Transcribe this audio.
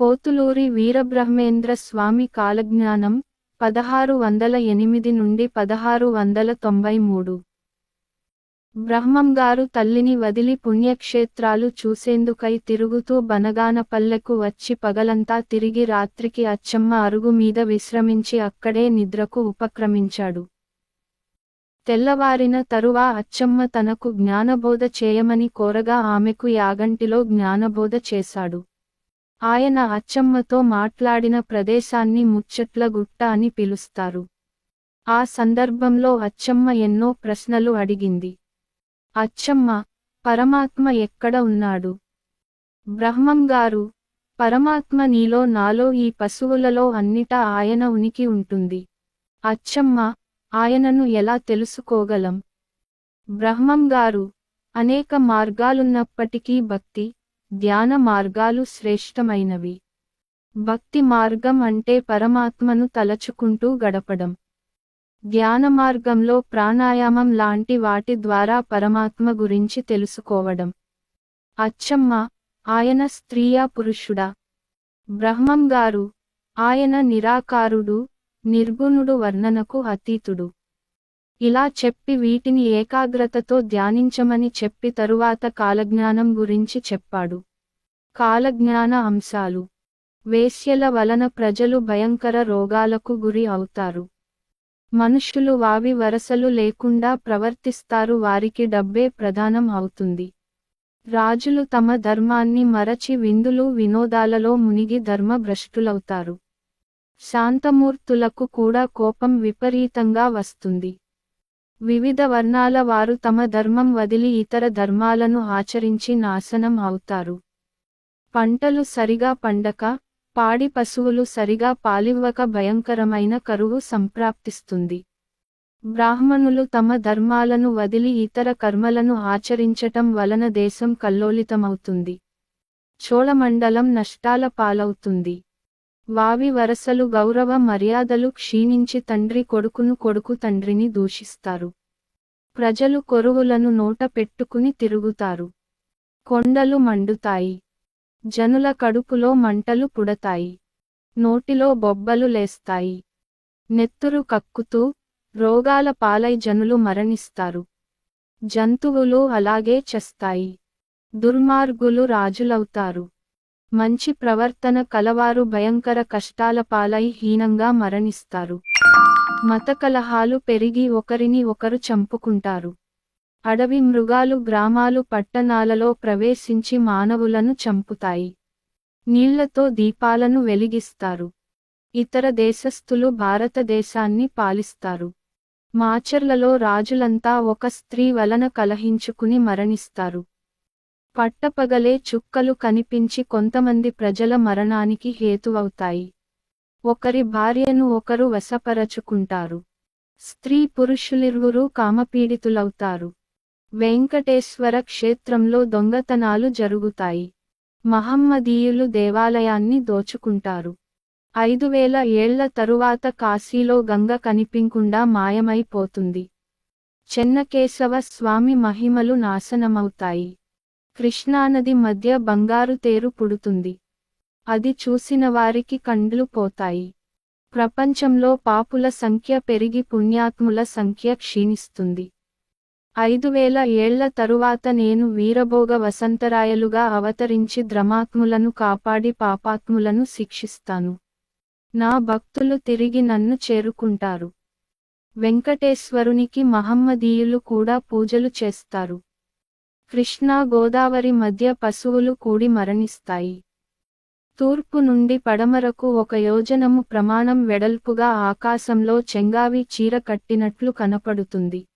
పోతులూరి వీరబ్రహ్మేంద్ర స్వామి కాలజ్ఞానం పదహారు వందల ఎనిమిది నుండి పదహారు వందల తొంభై మూడు. బ్రహ్మంగారు తల్లిని వదిలి పుణ్యక్షేత్రాలు చూసేందుకై తిరుగుతూ బనగానపల్లెకు వచ్చి పగలంతా తిరిగి రాత్రికి అచ్చమ్మ అరుగు మీద విశ్రమించి అక్కడే నిద్రకు ఉపక్రమించాడు. తెల్లవారిన తరువా అచ్చమ్మ తనకు జ్ఞానబోధ చేయమని కోరగా ఆమెకు యాగంటిలో జ్ఞానబోధ చేశాడు. ఆయన అచ్చమ్మతో మాట్లాడిన ప్రదేశాన్ని ముచ్చట్ల గుట్ట అని పిలుస్తారు. ఆ సందర్భంలో అచ్చమ్మ ఎన్నో ప్రశ్నలు అడిగింది. అచ్చమ్మ పరమాత్మ ఎక్కడ ఉన్నాడు? బ్రహ్మంగారు పరమాత్మ నీలో నాలో ఈ పశువులలో అన్నిటా ఆయన ఉనికి ఉంటుంది. అచ్చమ్మ ఆయనను ఎలా తెలుసుకోగలం? బ్రహ్మంగారు అనేక మార్గాలున్నప్పటికీ భక్తి ధ్యాన మార్గాలు శ్రేష్టమైనవి. భక్తి మార్గం అంటే పరమాత్మను తలచుకుంటూ గడపడం. ధ్యాన మార్గంలో ప్రాణాయామం లాంటి వాటి ద్వారా పరమాత్మ గురించి తెలుసుకోవడం. అచ్చమ్మ ఆయన స్త్రీయా పురుషుడా? బ్రహ్మం గారు ఆయన నిరాకారుడు నిర్గుణుడు వర్ణనకు అతీతుడు. ఇలా చెప్పి వీటిని ఏకాగ్రతతో ధ్యానించమని చెప్పి తరువాత కాలజ్ఞానం గురించి చెప్పాడు. కాలజ్ఞాన అంశాలు. వేశ్యల వలన ప్రజలు భయంకర రోగాలకు గురి అవుతారు. మనుషులు వావి వరసలు లేకుండా ప్రవర్తిస్తారు వారికి డబ్బే ప్రధానం అవుతుంది. రాజులు తమ ధర్మాన్ని మరచి విందులు వినోదాలలో మునిగి ధర్మభ్రష్టులవుతారు. శాంతమూర్తులకు కూడా కోపం విపరీతంగా వస్తుంది. వివిధ వర్ణాల వారు తమ ధర్మం వదిలి ఇతర ధర్మాలను ఆచరించి నాశనం అవుతారు. పంటలు సరిగా పండక పాడి పశువులు సరిగా పాలివ్వక భయంకరమైన కరువు సంప్రాప్తిస్తుంది. బ్రాహ్మణులు తమ ధర్మాలను వదిలి ఇతర కర్మలను ఆచరించటం వలన దేశం కల్లోలితమవుతుంది. చోళమండలం నష్టాల పాలవుతుంది. వావి వరసలు గౌరవ మర్యాదలు క్షీణించి తండ్రి కొడుకును కొడుకు తండ్రిని దూషిస్తారు. ప్రజలు కొరువులను నోట పెట్టుకుని తిరుగుతారు. కొండలు మండుతాయి. జనుల కడుపులో మంటలు పుడతాయి. నోటిలో బొబ్బలు లేస్తాయి. నెత్తురు కక్కుతూ రోగాల పాలై జనులు మరణిస్తారు. జంతువులు అలాగే చేస్తాయి. దుర్మార్గులు రాజులవుతారు. మంచి ప్రవర్తన కలవారు భయంకర కష్టాల పాలై హీనంగా మరణిస్తారు. మత కలహాలు పెరిగి ఒకరిని ఒకరు చంపుకుంటారు. అడవి మృగాలు గ్రామాలు పట్టణాలలో ప్రవేశించి మానవులను చంపుతాయి. నీళ్ళతో దీపాలను వెలిగిస్తారు. ఇతర దేశస్థులు భారతదేశాన్ని పాలిస్తారు. మాచర్లలో రాజులంతా ఒక స్త్రీ వలన కలహించుకుని మరణిస్తారు. పట్టపగలే చుక్కలు కనిపించి కొంతమంది ప్రజల మరణానికి హేతువవుతాయి. ఒకరి భార్యను ఒకరు వశపరచుకుంటారు. స్త్రీ పురుషులిరువురు కామపీడితులవుతారు. వెంకటేశ్వర క్షేత్రంలో దొంగతనాలు జరుగుతాయి. మహమ్మదీయులు దేవాలయాన్ని దోచుకుంటారు. ఐదు వేల ఏళ్ళ తరువాత కాశీలో గంగ కనిపింకుండా మాయమైపోతుంది. చెన్నకేశవ స్వామి మహిమలు నాశనమవుతాయి. కృష్ణానది మధ్య బంగారు తేరు పుడుతుంది. అది చూసిన వారికి కండ్లు పోతాయి. ప్రపంచంలో పాపుల సంఖ్య పెరిగి పుణ్యాత్ముల సంఖ్య క్షీణిస్తుంది. ఐదు వేల ఏళ్ళ తరువాత నేను వీరభోగ వసంతరాయలుగా అవతరించి ద్రమాత్ములను కాపాడి పాపాత్ములను శిక్షిస్తాను. నా భక్తులు తిరిగి నన్ను చేరుకుంటారు. వెంకటేశ్వరునికి మహమ్మదీయులు కూడా పూజలు చేస్తారు. కృష్ణా గోదావరి మధ్య పశువులు కూడి మరణిస్తాయి. తూర్పు నుండి పడమరకు ఒక యోజనము ప్రమాణం వెడల్పుగా ఆకాశంలో చెంగావి చీర కట్టినట్లు కనపడుతుంది.